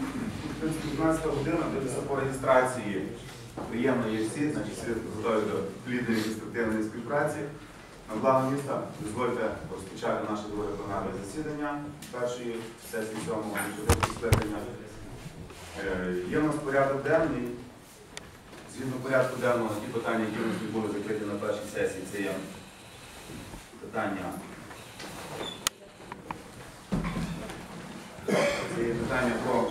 В принципі, 12 година дивитися по реєстрації. Приємно є всі, значить всі готові до плідної конструктивної співпраці. На благо міста дозвольте розпочати наше друге пленарне засідання першої сесії сьомого бюджетного скликання. Е, Є в нас порядок денний. Згідно порядку денного, ті питання, які у нас були закриті на першій сесії, це є питання. Це є питання про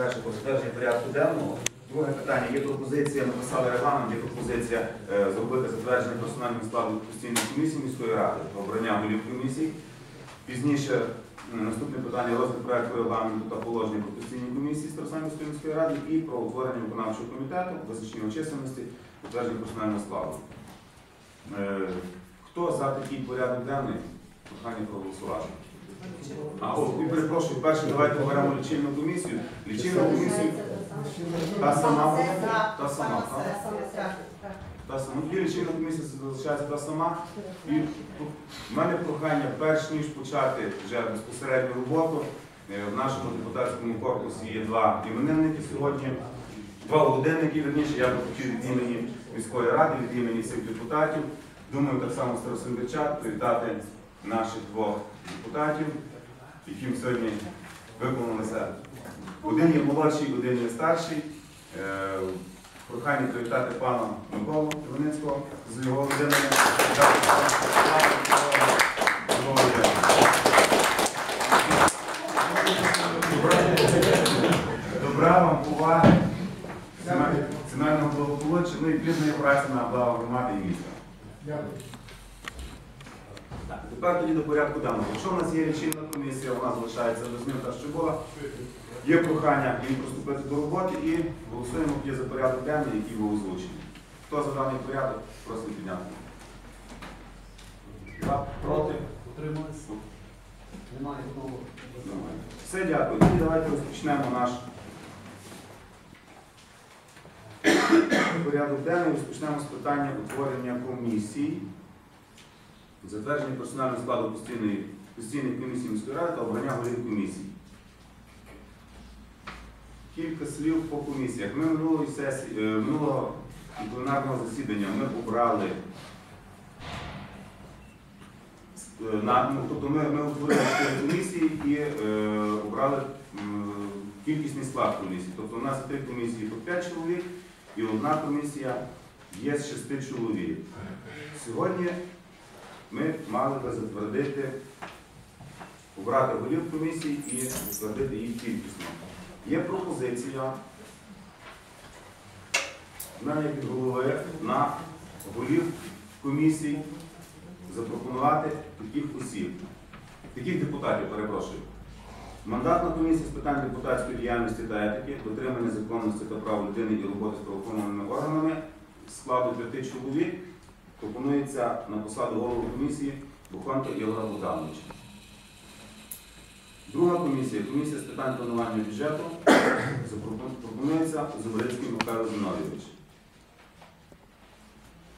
перше про затвердження порядку денного. Друге питання є пропозиція, написали регламент, є пропозиція е, зробити затвердження персонального складу постійної комісії міської ради про обрання голів комісій. Пізніше наступне питання розгляд проекту регламенту та положення про постійні комісії Старосамівської міської ради і про утворення виконавчого комітету, визначення чисельності, утвердження персонального складу. Е, Хто за такий порядок денний? Прохання проголосувати. А, о, і перепрошую, перше давайте оберемо лічильну комісію. Лічильну комісію та сама. Та сама, так? Та сама. Ну, тоді лічильна комісія залишається та сама. І в мене прохання, перш ніж почати вже безпосередню роботу, е, в нашому депутатському корпусі є два іменинники сьогодні, два годинники, верніше, я би хотів від імені міської ради, від імені всіх депутатів. Думаю, так само старосамбірчат привітати наших двох депутатів, яким сьогодні виповнилося. Один є молодший, один є старший. Е, Прохання привітати пана Миколу Іваницького з його родиною. Добра вам, поваги, сімейного благополуччя, ну і плідної праці на благо громади і міста. Так, тепер тоді до порядку денного. Якщо в нас є лічильна комісія, вона залишається без змін та що була. Є прохання їм приступити до роботи і голосуємо тоді за порядок денний, який був озвучений. Хто за даний порядок, просимо підняти. За, проти? Утрималися? Немає одного. Все, дякую. Тоді давайте розпочнемо наш порядок денний. Розпочнемо з питання утворення комісій, затвердження персонального складу постійної, постійної комісії міської ради та обрання голів комісій. Кілька слів по комісіях. Ми минулої сесії, е, минулого пленарного засідання ми обрали е, на, ну, тобто ми, ми утворили комісії і е, обрали м, кількісний склад комісії. Тобто у нас три комісії по 5 чоловік і одна комісія є з 6 чоловік. Сьогодні ми мали би затвердити, обрати голів комісії і затвердити їх кількісно. Є пропозиція як від голови на голів комісій запропонувати таких осіб, таких депутатів, перепрошую. Мандатна комісія з питань депутатської діяльності та етики, дотримання законності та прав людини і роботи з правоохоронними органами складу п'яти чоловік пропонується на посаду голови комісії Буханка Ігора Богдановича. Друга комісія, комісія з питань планування бюджету, пропонується Зубрицький Михайло Зіновійович.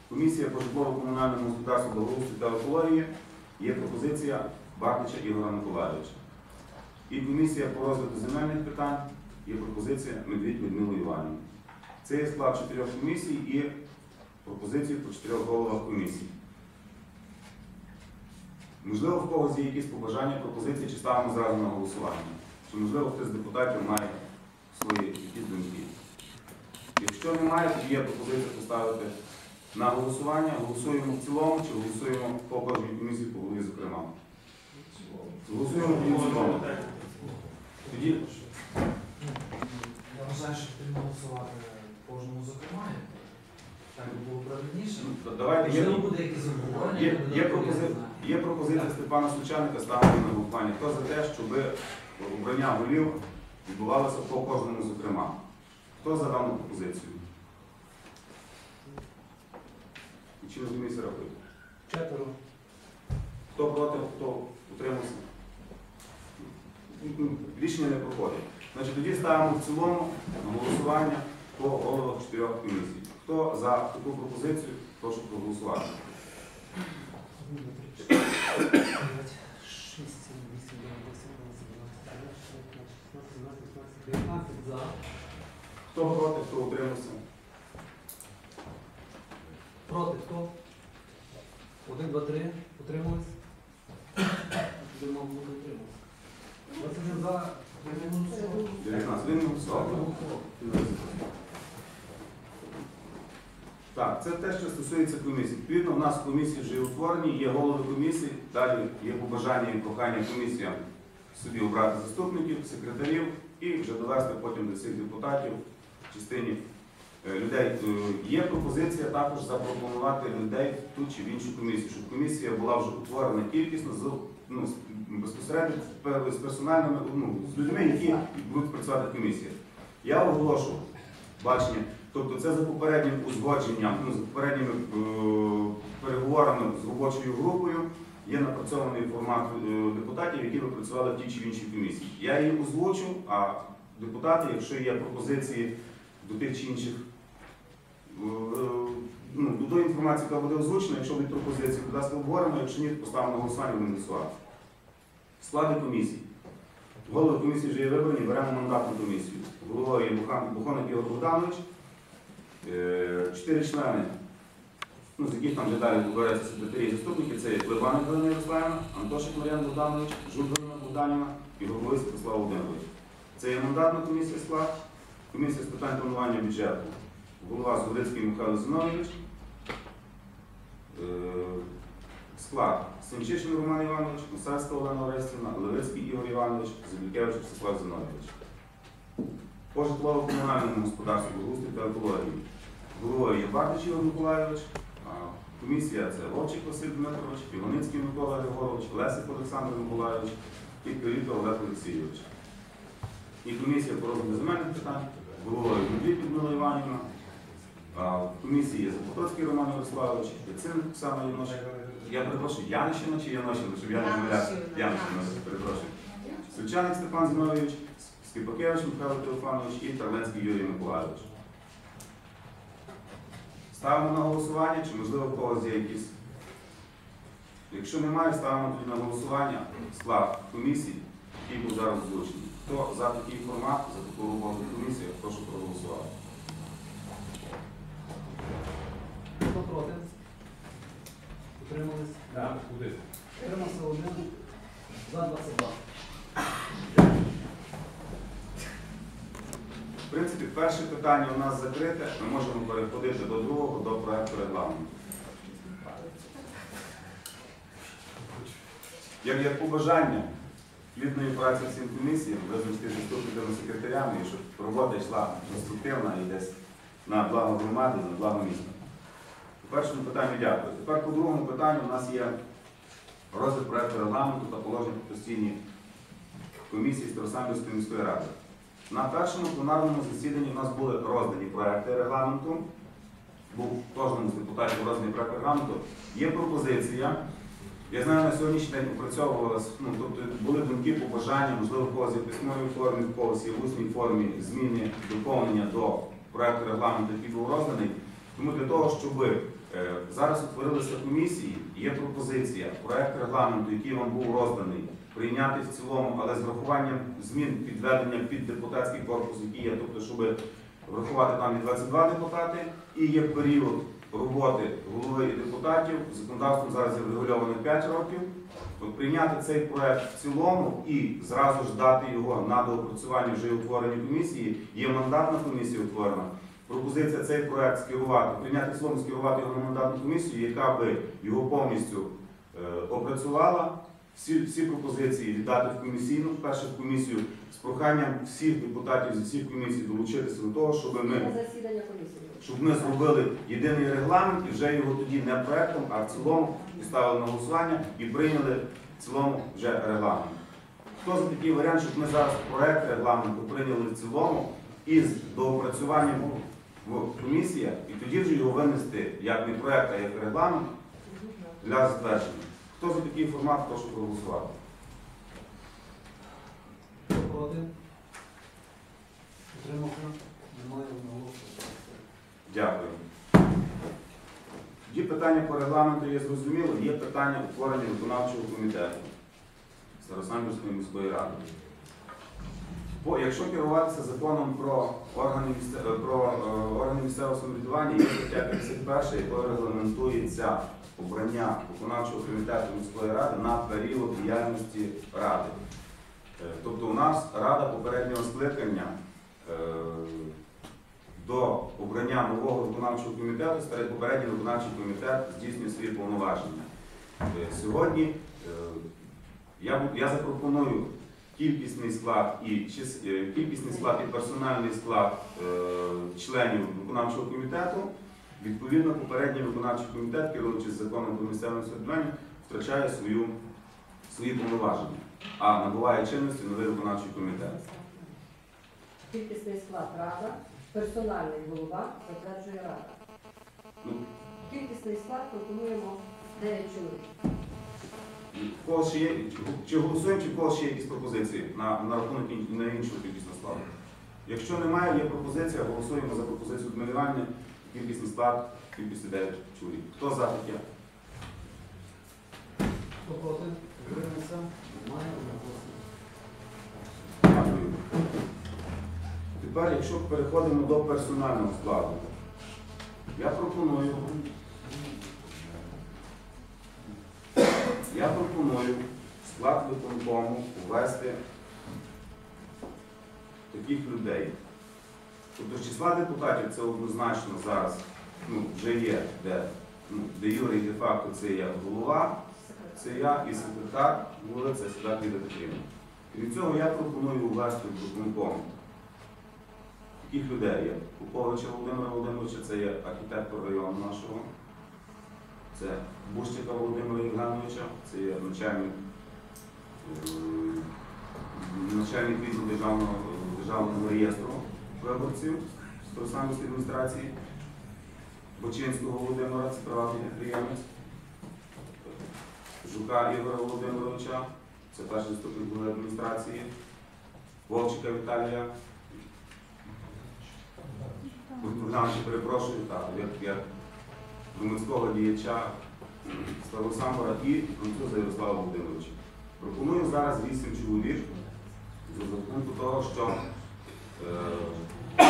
Комісія по житлово-комунальному господарству благоустрою та екології є пропозиція Бартича Ігора Миколайовича. І комісія по розвитку земельних питань є пропозиція Медвідь Людмили Іванівни. Це є склад чотирьох комісій і пропозиції по чотирьох головах комісій. Можливо, в когось є якісь побажання, пропозиції, чи ставимо зразу на голосування. Чи можливо хтось з депутатів має свої якісь думки. Якщо немає, тоді є пропозиція поставити на голосування. Голосуємо в цілому чи голосуємо по кожній комісії по голові, зокрема. Голосуємо в цілому. Тоді Я вважаю, що потрібно голосувати кожному зокрема. Так би було правильніше. ну, давайте є, буде якесь обговорення. є, буде є, пропози- є пропозиція Степана Сучаника ставити на голосування. Хто за те, щоб обрання голів відбувалося по кожному зокрема? Хто за дану пропозицію? І чи не комісія рахує? Четверо. Хто проти, хто утримався? Ну, Рішення не проходить. Значить, тоді ставимо в цілому на голосування по головах чотирьох комісій. Хто за таку пропозицію, прошу проголосувати. за. Хто проти, хто утримався? Проти хто? Один, два, три. Утримались? Один, мав утримався. 21 за. Ви не голосували? 19. Він. Так, це те, що стосується комісії. Відповідно, у нас комісії вже утворені, є голови комісії, далі є побажання і прохання комісіям собі обрати заступників, секретарів і вже довести потім до всіх депутатів в частині е, людей. Е, Є пропозиція також запропонувати людей в ту чи в іншу комісію, щоб комісія була вже утворена кількісно ну, безпосередньо з персональними, ну, з людьми, які будуть працювати в комісії. Я оголошую бачення. Тобто це за попереднім узгодженням, ну, за попередніми е, переговорами з робочою групою є напрацьований формат е, депутатів, які працювали в тій чи іншій комісії. Я її озвучу, а депутати, якщо є пропозиції до тих чи інших, е, ну, до тої інформації, яка буде озвучена, якщо будуть пропозиції, будь ласка, обговоримо, якщо ні, поставимо голосування, будемо голосувати. Склади комісії. Голови комісії вже є вибрані, беремо мандатну комісію. Головою є Бухан- Ігор Богданович. Е, Чотири члени, ну, з яких там вже далі вибираються секретарі і заступники, це Клебан Галина Ярославівна, Антошик Мар'ян Богданович, Журбина Богданівна і Горбовий Святослав Володимирович. Це є мандатна комісія склад, комісія з питань планування бюджету, голова Згодицький Михайло Зиновійович, Е, склад Сенчишин Роман Іванович, Мусарська Олена Орестівна, Левицький Ігор Іванович, Зубікевич Всеслав Зиновійович. По житлово-комунальному господарству, благоустрій та екології. Головою є Бардич Ігор Миколайович, комісія це Вовчик Василь Дмитрович, Іваницький Микола Григорович, Лесик Олександр Миколайович і Кирилко Олег Олексійович. І комісія по розгляду земельних питань, головою Медвідь Людмила Іванівна, в комісії є Запотоцький Роман Ярославович, Яцин Оксана Яношик. Я перепрошую, Янищина чи Янощина, щоб я не помилявся. Янищина, перепрошую. Сучаник Степан Зіновійович, Скипакевич Михайло Теофанович і Тарленський Юрій Миколайович. Ставимо на голосування, чи можливо в когось є якісь. Якщо немає, ставимо тоді на голосування склад комісії, який був зараз озвучений. Хто за такий формат, за таку роботу комісії, прошу проголосувати. Хто проти? Утримались? Утримався один. За 22. В принципі, перше питання у нас закрите. Ми можемо переходити до другого, до проекту регламенту. Як, як побажання плідної праці всім комісіям, визначити заступниками секретарями, і щоб робота йшла конструктивна і десь на благо громади, на благо міста. По першому питанню дякую. Тепер по другому питанню у нас є розгляд проекту регламенту та положення по постійній комісії Старосамбірської міської ради. На першому пленарному засіданні у нас були роздані проекти регламенту. Був кожному з депутатів розданий проект регламенту. Є пропозиція. Я знаю, на сьогоднішній день опрацьовувалась, ну, тобто були думки, побажання, можливо, в когось в письмовій формі, в когось в усній формі зміни, доповнення до проекту регламенту, який був розданий. Тому для того, щоб е, зараз утворилися комісії, є пропозиція, проект регламенту, який вам був розданий, прийняти в цілому, але з врахуванням змін підведення під депутатський корпус, який є, тобто, щоб врахувати там і 22 депутати, і є період роботи голови і депутатів. Законодавством зараз є врегульовано 5 років. От прийняти цей проект в цілому і зразу ж дати його на доопрацювання вже утворені комісії. Є мандатна комісія утворена. Пропозиція цей проект скерувати, прийняти в цілому, скерувати його на мандатну комісію, яка би його повністю е, опрацювала. Всі, всі пропозиції віддати в комісійну, перше в комісію з проханням всіх депутатів зі всіх комісій долучитися до того, щоб ми щоб ми зробили єдиний регламент і вже його тоді не проектом, а в цілому поставили на голосування і прийняли в цілому вже регламент. Хто за такий варіант, щоб ми зараз проект регламенту прийняли в цілому із доопрацюванням в комісіях і тоді вже його винести як не проект, а як регламент для затвердження. Хто за такий формат, прошу проголосувати. Проти? Немає одного. Дякую. Тоді питання по регламенту є зрозуміло, є питання утворення виконавчого комітету Старосамбірської міської ради. Якщо керуватися законом про органи, місце- е, про органи місцевого самоврядування, є стаття 51, якою регламентується обрання виконавчого комітету міської ради на період діяльності ради. Е, Тобто у нас рада попереднього скликання е, до обрання нового виконавчого комітету, старий попередній виконавчий комітет здійснює свої повноваження. Е, Сьогодні я, запропоную кількісний склад і кількісний склад і персональний склад членів виконавчого комітету. Відповідно, попередній виконавчий комітет, керуючись законом про місцеве самоврядування, втрачає свою, свої повноваження, а набуває чинності новий виконавчий комітет. Кількісний склад рада, персональний голова затверджує рада. Ну, Кількісний склад пропонуємо 9 чоловік. в кого ще є, чи- голосуємо, чи в кого ще є якісь пропозиції на, на рахунок ін- на іншого кількісного складу? Якщо немає, є пропозиція, голосуємо за пропозицію домінування, кількісний склад, кількістю 9 чоловік. Хто за таке? Хто проти? Утримався? Немає. Дякую. Тепер, якщо переходимо до персонального складу, я пропоную. Я пропоную склад виконкому ввести таких людей. Тобто числа депутатів це однозначно зараз ну, вже є, де, ну, де Юрій де-факто це є голова, це я і секретар, голови це Ліда Петрівна. Крім цього, я пропоную ввести в виконком таких людей є. Поповича Володимира Володимировича, це є архітектор району нашого, це Бущика Володимира Євгеновича, це є начальник, е, начальник відділу державного, державного реєстру виборців Старосамівської адміністрації, Бочинського Володимира, це приватний підприємець, Жука Ігоря Володимировича, це перший заступник голови адміністрації, Вовчика Віталія. Богдановича, перепрошую, так, як, громадського діяча Славу Самбора і француза Ярослава Володимировича. Пропоную зараз вісім чоловік за рахунку того, що е, за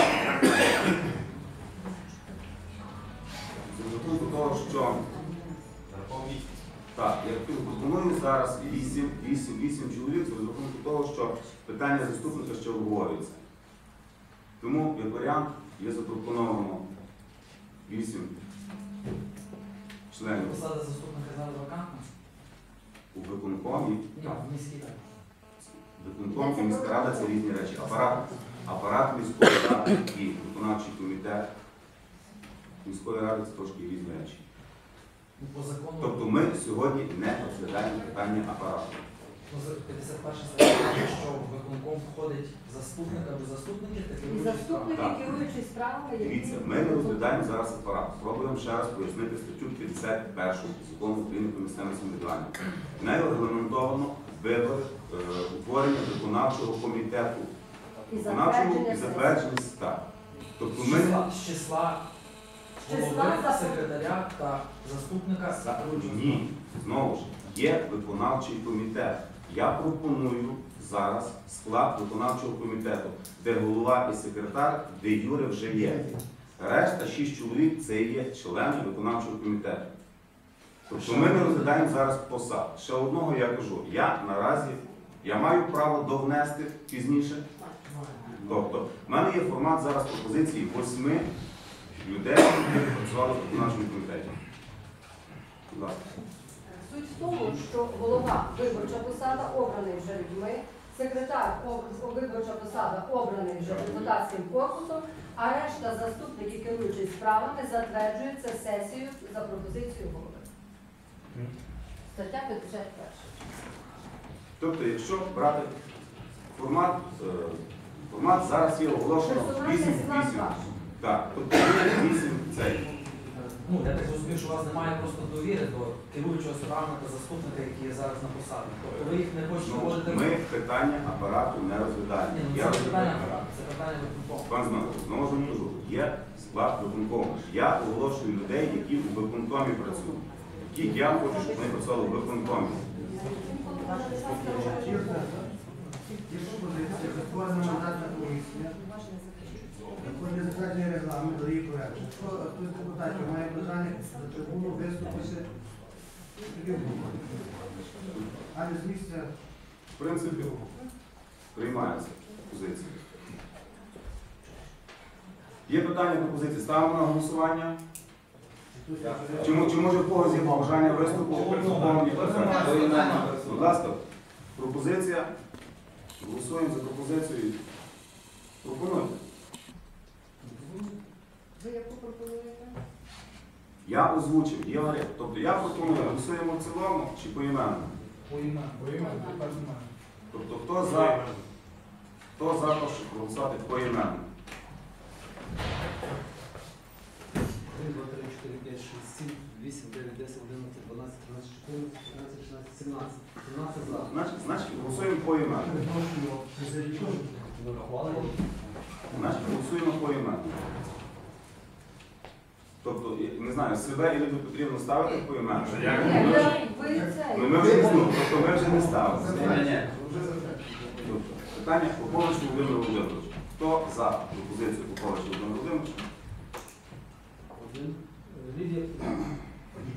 рахунку того, що так, я пропоную зараз 8, 8, 8 чоловік з розрахунку того, що питання заступника ще обговорюється. Тому, як варіант, є запропоновано 8 членів Посада заступника зараз вакантна? у виконкомі. Ні, в міській раді. Виконком і міська рада це різні речі. Апарат, апарат міської ради і виконавчий комітет міської ради це трошки різні речі. Ну, По закону, Тобто ми сьогодні не розглядаємо питання апарату. за- 51 стаття, що в виконком входить заступник або заступники, І заступники, Так. керуючі справами, які Дивіться, ми не розглядаємо зараз апарат. Спробуємо ще раз пояснити статтю 51 закону України про місцеве самоврядування. Нею регламентовано вибори утворення виконавчого комітету. Виконавчого і затвердження ста. Тобто ми з числа З числа голови, секретаря та заступника За- Ні, знову ж є виконавчий комітет. Я пропоную зараз склад виконавчого комітету, де голова і секретар, де Юри вже є. Решта шість чоловік це є члени виконавчого комітету. Тобто ми не розглядаємо зараз посад. Ще одного я кажу, я наразі я маю право довнести пізніше. Тобто, в мене є формат зараз пропозиції восьми людей, які працювали в виконавчому комітеті. Суть в тому, що голова виборча посада обраний вже людьми, секретар виборча посада обраний вже депутатським корпусом, а решта заступників, керуючи справами, затверджуються сесією за пропозицією голови. Стаття 51. Тобто, якщо брати формат, е, формат зараз є оголошено 8 8. Так, тобто 8 цей. Ну, я так розумію, що у вас немає просто довіри до керуючого справами та заступника, які є зараз на посаді. Тобто ви їх не хочете Ну, вводити ми питання апарату не розглядаємо. Ні, ну, Я це питання апарату, це питання виконкому. Пан Знову, знову ж кажу, є склад виконкому. Я оголошую людей, які у виконкомі працюють. Які я хочу, щоб вони працювали у виконкомі. Є пропозиція, створена мандатна комісія. Також затвердження регламенту і проєкту. Якщо хтось з депутатів має бажання до трибуну виступити. А не з В принципі, приймається позиція. Є питання пропозиції? Ставимо на голосування. Чи, чи може в когось є бажання виступу? Будь ласка, пропозиція. Голосуємо за пропозицію. Пропонуйте. Ви яку пропонуєте? Я озвучив, є варіант. Тобто я пропоную, голосуємо в цілому чи поіменно? Тобто хто за, хто за те, щоб голосувати поіменно? 1, 2, 3, 4, 5, 6, 7, 8, 9, 10, 11, 12, 13, 14, 15, 16, 17. 17 за. Значить, значить голосуємо поіменно. Перепрошую, Сергійчук. Ми врахували. Значить голосуємо по поіменно. Тобто, не знаю, себе і люди потрібно ставити по Ну ми вже ну, тобто, не ставимо. Питання по Тобто, питання Володимировича. Хто за пропозицію по поводу Володимир Володимировича? 1. Лідія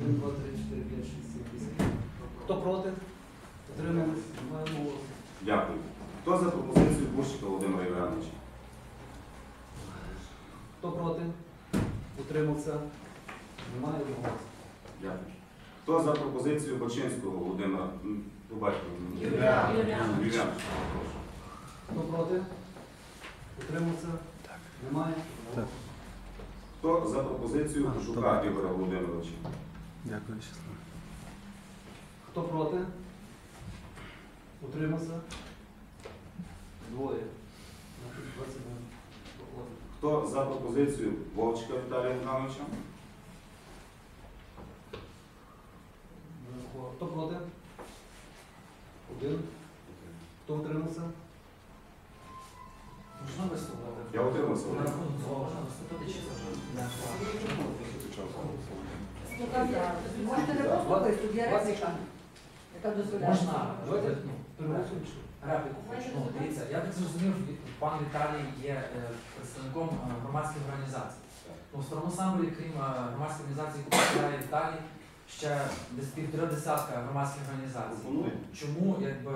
1, 2, 3, 4, 5, 6, 7, 8. Хто проти? Отрималися? Маємо голос. Дякую. Хто за пропозицію Бурщика Володимира Євгеновича? Хто проти? Утримався? Немає голосу. Дякую. Хто за пропозицію Бочинського Володимира? Побачимо. Юрія. Юрія. Ігоря Дякую, щасливо. Хто проти? Утримався? Двоє. Значить, 21. Проходить. Хто за пропозицію Вовчика Віталія Івановича? Хто проти? Один. Хто утримався? Можна виступити? Я утримався. На рахунок цього можна виступити чи це вже не актуально? Так, так. Можете не просто виступ, є репліка, яка дозволяє. Можна, Давайте. Переголосуємо, репліку дивіться, я так зрозумів, пан Віталій є е, представником громадських організацій. В старому самборі, крім громадської організації, яку представляє Віталій, ще десь півтора десятка громадських організацій. Чому якби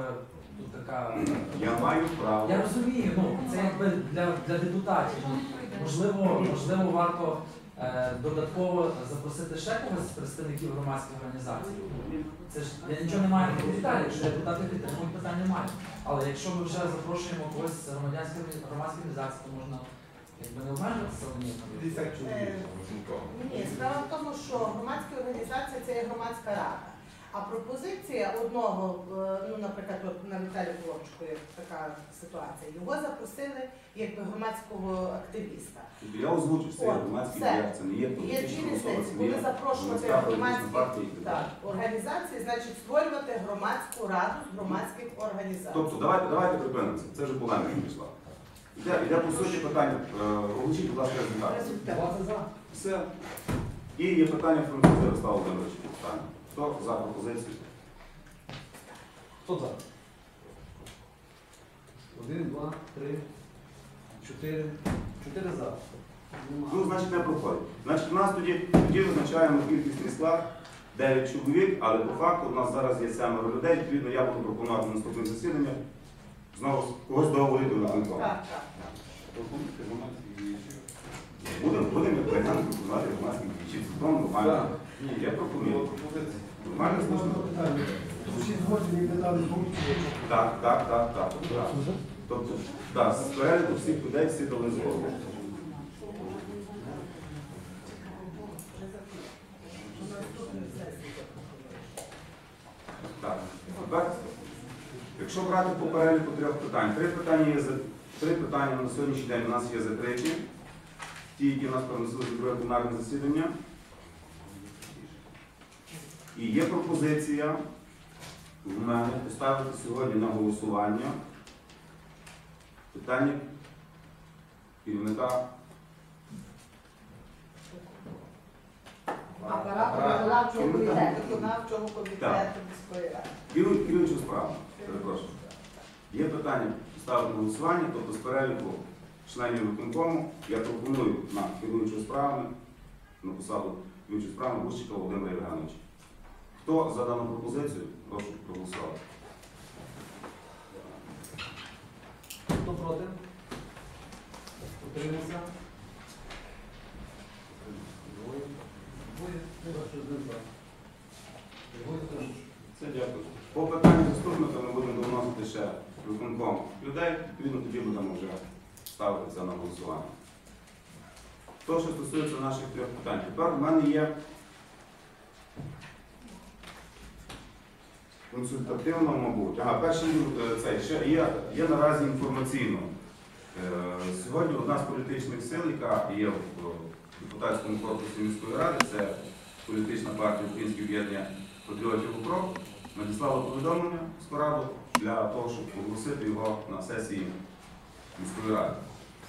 тут така. Я маю право. Я розумію, ну це якби для, для депутатів. Можливо, можливо, варто е, додатково запросити ще когось з представників громадських організацій. Це ж я нічого не маю Віталія, якщо депутати підтримують, питань немає. Але якщо ми вже запрошуємо когось з громадянської громадської організації, то можна якби не обмежуватися одним. Ні, справа в тому, що громадська організація це є громадська рада. А пропозиція одного, е, ну, наприклад, на Віталію Вовчку є така ситуація. Його запросили якби громадського активіста. Тобто Я озвучив це є громадський все. це не є політична особа, це не є запрошувати громадські організації, значить створювати громадську раду з громадських організацій. Тобто давайте, давайте припинимо це. Вже полеміка пішла. Йде, йде по суті питання. Е, Оголосіть, будь ласка, результат. Результат. 20 за. Все. І є питання Француза Ярослава Володимировича. Питання. Хто за пропозицію? Хто за? Один, два, три, чотири. Чотири за. Ну, значить, не проходить. Значить, у нас тоді, тоді визначаємо кількісний склад 9 чоловік, але по факту у нас зараз є семеро людей. Відповідно, я буду пропонувати на наступне засідання знову когось договорити до виконкому. Так, так, так. Будемо будемо переглянути пропонувати нормально. Ні, я пропоную. Всі згодні питали функції. Так, так, так, так. так. Тобто, так, з переліку всіх людей всі дали згоду. Так. Тепер, якщо брати по переліку трьох питань, три питання є за три питання на сьогоднішній день у нас є закриті. Ті, які у нас перенесли за друге пленарне засідання. І є пропозиція у мене поставити сьогодні на голосування питання керівника Апарату виконавчого комітету. Виконавчого комітету міської ради. справи. Перепрошую. Є питання ставити на голосування, тобто з переліку членів виконкому я пропоную на керуючу справами, на посаду керуючої справами Гущика Володимира Євгеновича. Хто за дану пропозицію, прошу проголосувати. Хто проти? Утримався? Двоє. Двоє. Двоє утримався. Це дякую. По питанню заступника ми будемо доносити ще виконком людей, відповідно тоді будемо вже ставити це на голосування. То, що стосується наших трьох питань. Тепер в мене є консультативно, мабуть. Ага, перший цей ще є, є наразі інформаційно. Е, Сьогодні одна з політичних сил, яка є в депутатському корпусі міської ради, це політична партія Українське об'єднання патріотів УКРОП, надіслала повідомлення з пораду для того, щоб оголосити його на сесії міської ради.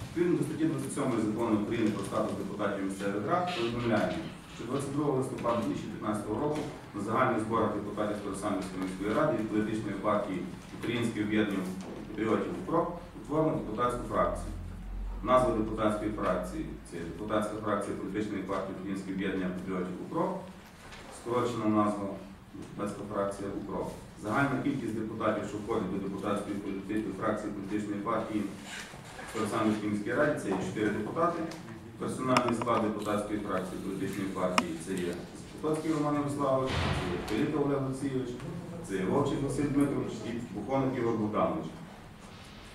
Відповідно до статті 27 закону України про статус депутатів місцевих рад повідомляємо, що 22 листопада 2015 року на загальних зборах депутатів Старосамівської міської ради від політичної партії Українське об'єднання патріотів УКРОП утворено депутатську фракцію. Назва депутатської фракції це депутатська фракція політичної партії Українське об'єднання патріотів УКРОП, скорочена назва депутатська фракція УКРОП. Загальна кількість депутатів, що входять до депутатської політичної фракції політичної партії Старосамівській міській раді, це є 4 депутати. Персональний склад депутатської фракції політичної партії це є Закутоцький Роман Ярославович, це є Олег Олексійович, це Вовчик Василь Дмитрович і Бухоник Ігор Богданович.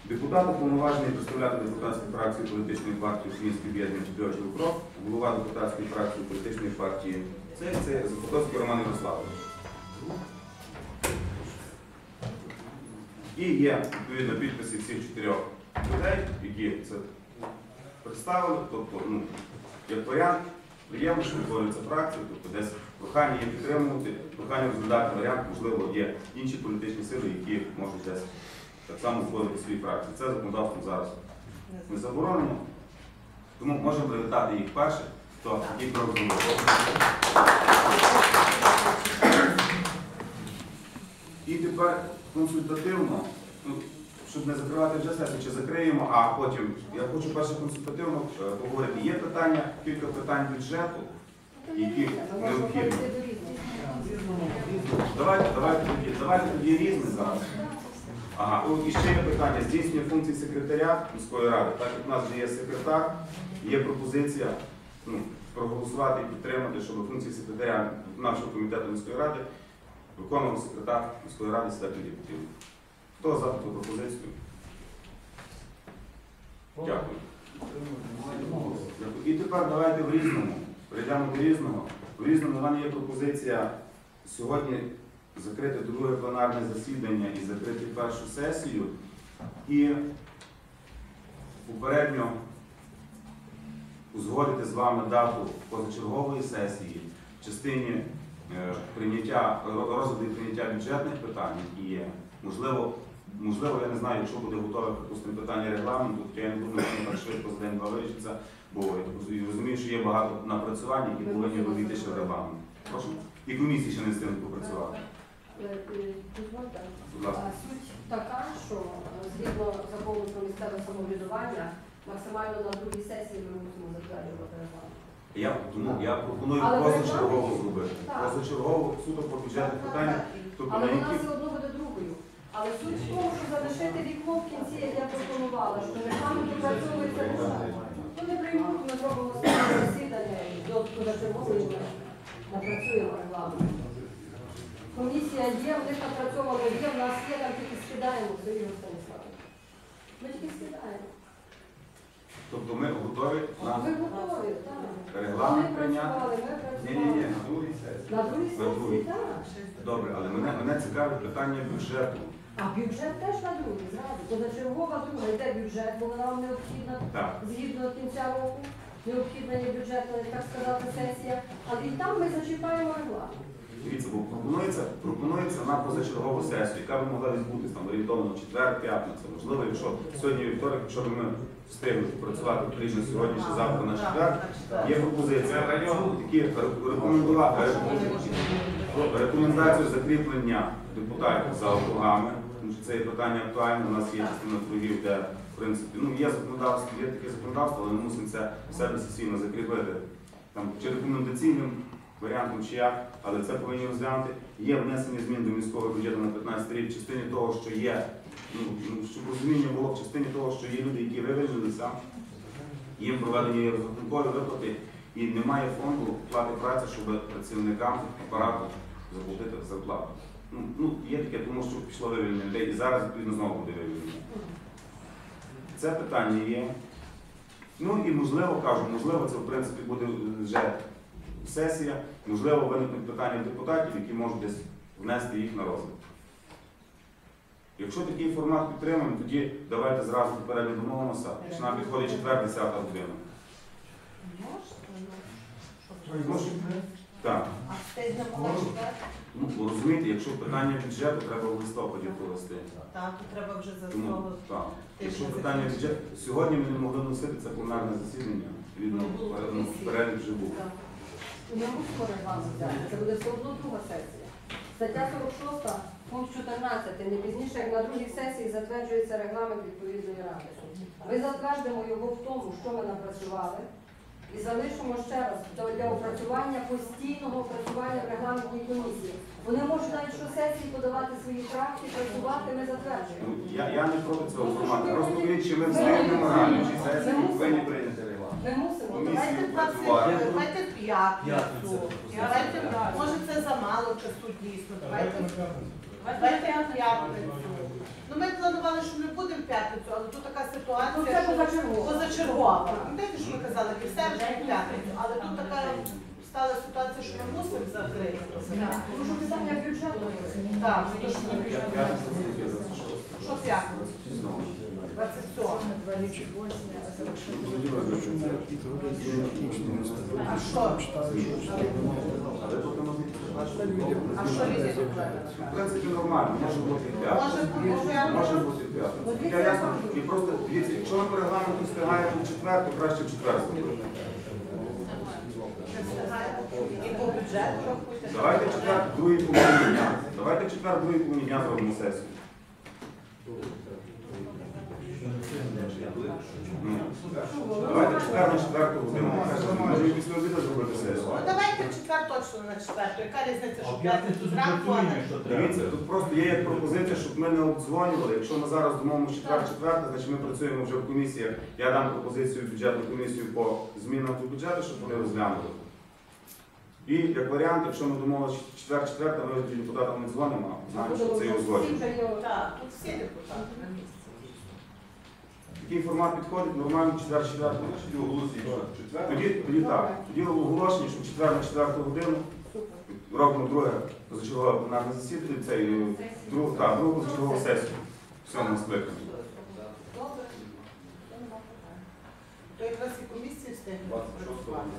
Депутат уповноважений представляти депутатську фракцію політичної партії Українське об'єднання Патріотів УКРОП, голова депутатської фракції політичної партії це, це Закутоцький Роман Ярославович. І є відповідно підписи всіх чотирьох людей, які це представили. Тобто, ну, як варіант, приємно, що утворюється фракція, тобто десь прохання є підтримувати, прохання розглядати варіант, можливо, є інші політичні сили, які можуть десь так само створити свої фракції. Це законодавством зараз не заборонено. Тому можемо привітати їх перше, хто такий крок. І тепер консультативно, ну, щоб не закривати вже сесію, чи закриємо, а потім я хочу перше консультативно е, поговорити. Є питання, кілька питань бюджету. Які необхідні. В в. Давайте, давайте тоді, давайте тоді різне зараз. Ага, і ще є питання. Здійснює функції секретаря міської ради. Так як у нас вже є секретар, є пропозиція ну, проголосувати і підтримати, щоб функції секретаря нашого комітету міської ради виконував секретар міської ради Святий Ліпків. Хто за таку пропозицію? Дякую. І тепер давайте в різному. Перейдемо до різного. В різному мене є пропозиція сьогодні закрити друге пленарне засідання і закрити першу сесію. І попередньо узгодити з вами дату позачергової сесії в частині е, прийняття розгляду і прийняття бюджетних питань, є. Можливо, можливо, я не знаю, якщо буде готове припустимо питання регламенту, то я не думаю, що воно так швидко за день-два вирішиться, бо я розумію, що є багато напрацювань, які повинні робити ще в регламент. Прошу. І комісії ще не з цим попрацювати. Е, е, дозвольте. Суть така, що е, згідно закону про місцеве самоврядування, максимально на другій сесії ми мусимо затверджувати регламент. Я тому я пропоную Але позачергово регламент- зробити. Так. Позачергово суто по бюджетних питаннях, тобто Але вона все одно буде другою. Але суть в тому, що залишити вікно в кінці, як я пропонувала, що регламент допрацьовується лише. Ну не приймуть, ми зробимо засідання і до позачергової ми напрацюємо регламент. Комісія є, в них напрацьовано є, в нас є, там тільки скидаємо, Сергій Станіславович. Ми тільки скидаємо. тобто ми готові на готові, так. регламент Ми прийняти. працювали, ми Ні, ні, ні, працювали. на другій сесії. На другій На другій. сесії, так. Добре, але мене, мене цікавить питання бюджету. А бюджет теж на другій, зразу. Позачергова друга йде бюджет, бо вона нам необхідна Так. згідно кінця року. Необхідна є бюджетна, так сказати, сесія. Але і там ми зачіпаємо регламент. Дивіться, бо пропонується, пропонується на позачергову сесію, яка би могла відбутися там орієнтовно в четвер, п'ятниця. Можливо, якщо сьогодні вівторок, якщо б ми встигли працювати потрібно сьогодні чи завтра на четвер, є пропозиція такі рекомендувати рекомендацію закріплення депутатів за округами тому що це є питання актуальне. У нас є частина торгів, де в принципі ну є законодавство, є таке законодавство, але ми мусимо це в себе сесійно закріпити там чи рекомендаційним варіантом, чи як, але це повинні розглянути. Є внесення змін до міського бюджету на 15 рік в частині того, що є, ну, ну, щоб розуміння було в частині того, що є люди, які вивільнилися, їм проведені розрахункові виплати, і немає фонду плати праці, щоб працівникам апарату заплатити зарплату. Ну, є таке, тому що пішло вивільнення людей, і зараз відповідно знову буде вивільнення. Це питання є. Ну і можливо, кажу, можливо, це в принципі буде вже сесія, можливо, виникнуть питання депутатів, які можуть десь внести їх на розгляд. Якщо такий формат підтримуємо, тоді давайте зразу попередньо домовимося, що нам підходить 4-10 година. Можна, ну, Так. а молодший, Ну, бо розумієте, якщо питання бюджету треба в листопаді провести. так, то треба вже за Тому так. Якщо питання бюджету, сьогодні ми не могли носити це пленарне засідання, відповідно, Не було перед- комісії. перелік вже був. Так. Ми мусимо регламент взяти. Це буде все одно друга сесія. Стаття 46, пункт 14. Не пізніше, як на другій сесії затверджується регламент відповідної ради. Ми затвердимо його в тому, що ми напрацювали, і залишимо ще раз для опрацювання постійного опрацювання в регламентній комісії. Вони можуть навіть щосесії подавати свої правки, працювати, ми затверджуємо. Ну, Я, я не проти цього Ну, формату. що Просто мені- чи ми ви встигнемо реально, чи ви сесії мусите. повинні прийняти регламент. Ми мусимо. Давайте працювати. 20, давайте п'ятницю. П'ятницю. Давайте, може це замало часу дійсно. Давайте, давайте п'ятницю. Ну ми планували, що ми будемо в п'ятницю, але тут така Ну, ситуація, це що позачергово. позачергова. Пам'ятаєте, що ми казали, і все вже в п'ятницю, але тут така стала ситуація, що ми мусимо закрити. Тому що питання бюджету. Так, то що ми Я- я не за що. Що п'ятницю? Знову. 27. Тоді визначимо. А що? Але тут. А що Лідія В принципі, нормально, може бути і. Може бути і. Я ясно, і просто дивіться, якщо ми по регламенту встигаємо в четвер, то краще в четвер зробити. І по бюджету рахуйте. Давайте в четвер другий половині дня. Давайте в четвер другий половині дня зробимо сесію. Давайте четвер на четверту годину. Може після обіду зробити сесію. Ну давайте в четвер точно на четверту. Яка різниця, що п'ятницю зранку, а не. Дивіться, тут просто є як пропозиція, щоб ми не обдзвонювали. Якщо ми зараз домовимо четвер-четверте, значить ми працюємо вже в комісіях. Я дам пропозицію в бюджетну комісію по змінам до бюджету, щоб вони розглянули. І як варіант, якщо ми домовилися четвер-четверте, ми депутатам не дзвонимо, а знаємо, що це є узгоджено. Так, тут всі депутати. Такий формат підходить, нормально четвер-четверте. Тоді, тоді так. Тоді оголошення, що четвер на четверту годину робимо друге позачергове пленарне засідання, цей е, другу, так, другу позачергову сесію. в сьомому скликанні. Добре. То якраз і комісії встигнуть працювати.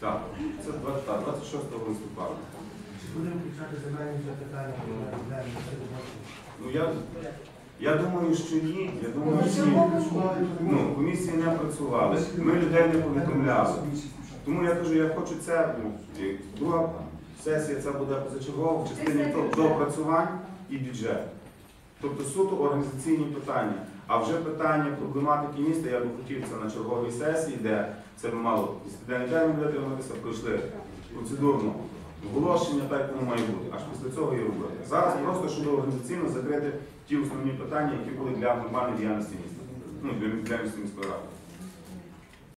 Так, це 20 так, 26 листопада. Чи будемо включати земельні запитання? Ну я, я думаю, що ні. Я думаю, що ні. Ну, комісії не працювали, ми людей не повідомляли. Тому я кажу, я хочу це. ну, і Друга сесія це буде позачергова в частині то- доопрацювань і бюджет. Тобто суто організаційні питання. А вже питання проблематики міста я би хотів це на черговій сесії, де це би мало десятиденний термін витриматися, пройшли процедурно оголошення, так як воно має бути. Аж після цього і робити. Зараз просто щоб організаційно закрити ті основні питання, які були для нормальної діяльності міста. Ну, для, для міської ради.